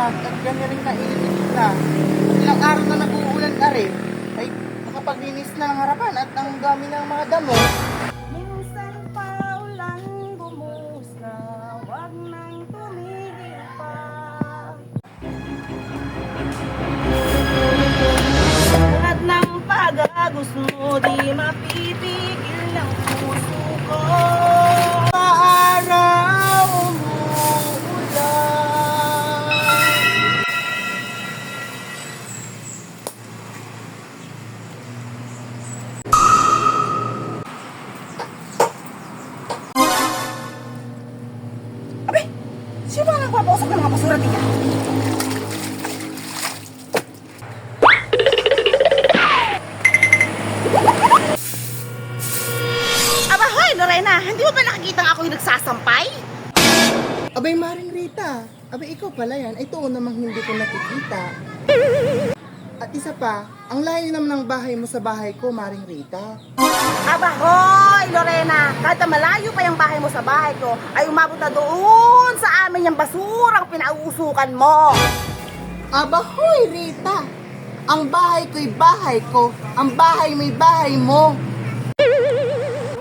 at ganyan rin kainit na. Ilang araw na nag-uulan ka rin, ay nakapaglinis na ang harapan at ang dami ng mga damo. Minsan pa ulan bumusna, wag nang tumigil pa. Lahat ng pagagos mo, di mapipigil ng nagpapausap ng mga basura niya? Aba, hoy, Lorena, hindi mo ba nakikita ako yung nagsasampay? Abay, Maring Rita. Abay, ikaw pala yan. Ito namang hindi ko nakikita. At isa pa, ang layo naman ng bahay mo sa bahay ko, Maring Rita. Aba, hoy, Lorena, kahit na malayo pa yung bahay mo sa bahay ko, ay umabot na doon sa amin yung basurang pinauusukan mo. Aba, hoy, Rita! Ang bahay ko'y bahay ko. Ang bahay mo'y bahay mo.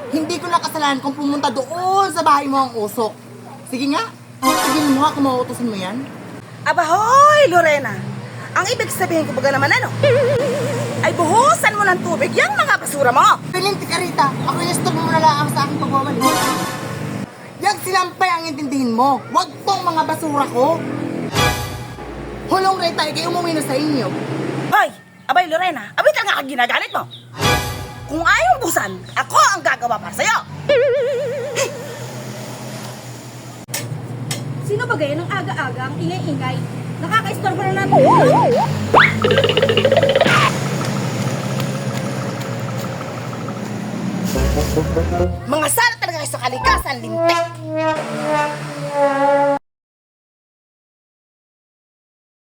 Hindi ko nakasalanan kung pumunta doon sa bahay mo ang usok. Sige nga, tigil mo nga kung mauutosan mo yan. Aba, hoy, Lorena, ang ibig sabihin ko baga naman ano, ay buhusan mo ng tubig yung mga basura mo. Pilinti ka, Rita. Ako yung stop mo na lang sa aking pagmamali. Silampay ang intindihin mo. Huwag tong mga basura ko. Hulong, Rita, ikay umuwi na sa inyo. Hoy, abay, Lorena, abay talaga kang ginagalit mo. Kung ayaw buhusan, ako ang gagawa para sa'yo. Sino ba gaya ng aga-aga ang ingay-ingay? Nakaka-istorbo na natin. Mga sala talaga kayo sa kalikasan, lintik.